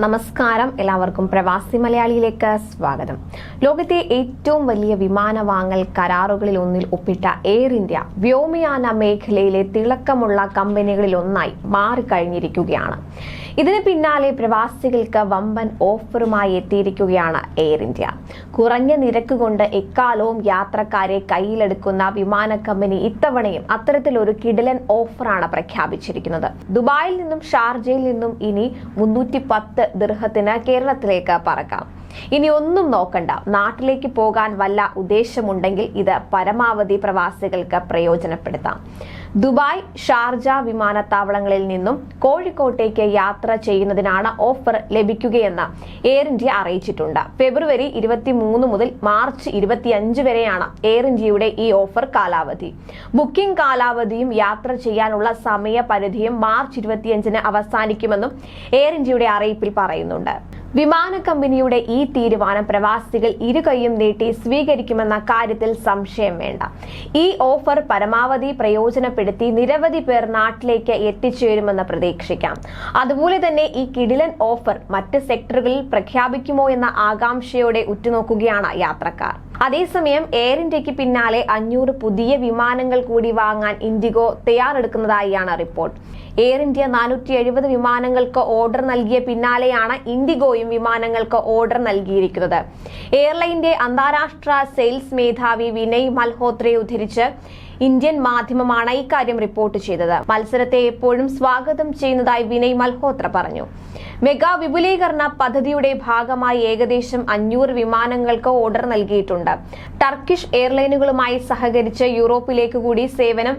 നമസ്കാരം. എല്ലാവർക്കും പ്രവാസി മലയാളിയിലേക്ക് സ്വാഗതം. ലോകത്തെ ഏറ്റവും വലിയ വിമാന വാങ്ങൽ കരാറുകളിൽ ഒന്നിൽ ഒപ്പിട്ട എയർ ഇന്ത്യ വ്യോമയാന മേഖലയിലെ തിളക്കമുള്ള കമ്പനികളിൽ ഒന്നായി മാറിക്കഴിഞ്ഞിരിക്കുകയാണ്. ഇതിന് പിന്നാലെ പ്രവാസികൾക്ക് വമ്പൻ ഓഫറുമായി എത്തിയിരിക്കുകയാണ് എയർ ഇന്ത്യ കുറഞ്ഞ നിരക്ക് കൊണ്ട് എക്കാലവും യാത്രക്കാരെ കയ്യിലെടുക്കുന്ന വിമാന കമ്പനി ഇത്തവണയും അത്തരത്തിലൊരു കിടിലൻ ഓഫറാണ് പ്രഖ്യാപിച്ചിരിക്കുന്നത്. ദുബായിൽ നിന്നും ഷാർജയിൽ നിന്നും ഇനി മുന്നൂറ്റി പത്ത് ദീർഘത്തിന് കേരളത്തിലേക്ക് പറക്കാം. ഇനി ഒന്നും നോക്കണ്ട. നാട്ടിലേക്ക് പോകാൻ വല്ല ഉദ്ദേശമുണ്ടെങ്കിൽ ഇത് പരമാവധി പ്രവാസികൾക്ക് പ്രയോജനപ്പെടുത്താം. ദുബായ് ഷാർജ വിമാനത്താവളങ്ങളിൽ നിന്നും കോഴിക്കോട്ടേക്ക് യാത്ര ചെയ്യുന്നതിനാണ് ഓഫർ ലഭിക്കുകയെന്ന് എയർ ഇന്ത്യ അറിയിച്ചിട്ടുണ്ട്. ഫെബ്രുവരി ഇരുപത്തി മൂന്ന് മുതൽ മാർച്ച് ഇരുപത്തിയഞ്ച് വരെയാണ് എയർ ഇന്ത്യയുടെ ഈ ഓഫർ കാലാവധി. ബുക്കിംഗ് കാലാവധിയും യാത്ര ചെയ്യാനുള്ള സമയപരിധിയും മാർച്ച് ഇരുപത്തിയഞ്ചിന് അവസാനിക്കുമെന്നും എയർ ഇന്ത്യയുടെ അറിയിപ്പിൽ പറയുന്നുണ്ട്. വിമാന കമ്പനിയുടെ ഈ തീരുമാനം പ്രവാസികൾ ഇരുകൈയും നീട്ടി സ്വീകരിക്കുമെന്ന കാര്യത്തിൽ സംശയം വേണ്ട. ഈ ഓഫർ പരമാവധി പ്രയോജനപ്പെടുത്തി നിരവധി പേർ നാട്ടിലേക്ക് എത്തിച്ചേരുമെന്ന് പ്രതീക്ഷിക്കാം. അതുപോലെ തന്നെ ഈ കിടിലൻ ഓഫർ മറ്റ് സെക്ടറുകളിൽ പ്രഖ്യാപിക്കുമോ എന്ന ആകാംക്ഷയോടെ ഉറ്റുനോക്കുകയാണ് യാത്രക്കാർ. അതേസമയം എയർ ഇന്ത്യയ്ക്ക് പിന്നാലെ അഞ്ഞൂറ് പുതിയ വിമാനങ്ങൾ കൂടി വാങ്ങാൻ ഇൻഡിഗോ തയ്യാറെടുക്കുന്നതായാണ് റിപ്പോർട്ട്. എയർ ഇന്ത്യ നാനൂറ്റി എഴുപത് വിമാനങ്ങൾക്ക് ഓർഡർ നൽകിയ പിന്നാലെയാണ് ഇൻഡിഗോയും വിമാനങ്ങൾക്ക് ഓർഡർ നൽകിയിരിക്കുന്നത്. എയർലൈന്റെ അന്താരാഷ്ട്ര സെയിൽസ് മേധാവി വിനയ് മൽഹോത്രയെ ഉദ്ധരിച്ച് ഇന്ത്യൻ മാധ്യമമാണ് ഇക്കാര്യം റിപ്പോർട്ട് ചെയ്തത്. മത്സരത്തെ എപ്പോഴും സ്വാഗതം ചെയ്യുന്നതായി വിനയ് മൽഹോത്ര പറഞ്ഞു. മെഗാ വിപുലീകരണ പദ്ധതിയുടെ ഭാഗമായി ഏകദേശം അഞ്ഞൂറ് വിമാനങ്ങൾക്ക് ഓർഡർ നൽകിയിട്ടുണ്ട്. ടർക്കിഷ് എയർലൈനുകളുമായി സഹകരിച്ച് യൂറോപ്പിലേക്ക് കൂടി സേവനം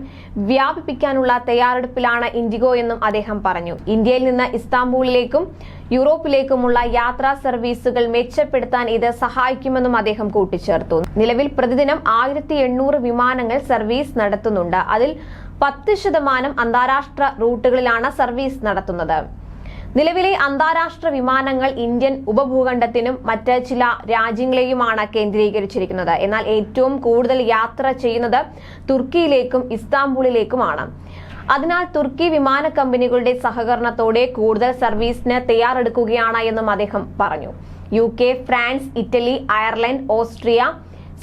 വ്യാപിപ്പിക്കാനുള്ള തയ്യാറെടുപ്പിലാണ് ഇൻഡിഗോ എന്നും അദ്ദേഹം പറഞ്ഞു. ഇന്ത്യയിൽ നിന്ന് ഇസ്താംബൂളിലേക്കും യൂറോപ്പിലേക്കുമുള്ള യാത്രാ സർവീസുകൾ മെച്ചപ്പെടുത്താൻ ഇത് സഹായിക്കുമെന്നും അദ്ദേഹം കൂട്ടിച്ചേർത്തു. നിലവിൽ പ്രതിദിനം ആയിരത്തി വിമാനങ്ങൾ സർവീസ് നടത്തുന്നുണ്ട്. അതിൽ പത്ത് ശതമാനം അന്താരാഷ്ട്ര റൂട്ടുകളിലാണ് സർവീസ് നടത്തുന്നത്. നിലവിലെ അന്താരാഷ്ട്ര വിമാനങ്ങൾ ഇന്ത്യൻ ഉപഭൂഖണ്ഡത്തിനും മറ്റ് ചില രാജ്യങ്ങളെയുമാണ് കേന്ദ്രീകരിച്ചിരിക്കുന്നത്. എന്നാൽ ഏറ്റവും കൂടുതൽ യാത്ര ചെയ്യുന്നത് തുർക്കിയിലേക്കും ഇസ്താംബൂളിലേക്കുമാണ്. അതിനാൽ തുർക്കി വിമാന കമ്പനികളുടെ സഹകരണത്തോടെ കൂടുതൽ സർവീസിന് തയ്യാറെടുക്കുകയാണ് എന്നും അദ്ദേഹം പറഞ്ഞു. U France Italy Ireland Austria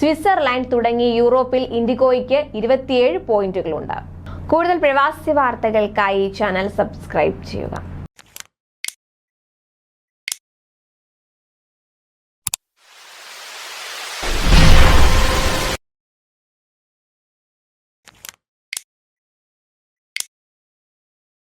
Switzerland തുടങ്ങി യൂറോപ്പിൽ ഇൻഡിഗോയ്ക്ക് ഇരുപത്തിയേഴ് പോയിന്റുകളുണ്ട്. കൂടുതൽ പ്രവാസി വാർത്തകൾക്കായി ചാനൽ സബ്സ്ക്രൈബ് ചെയ്യുക.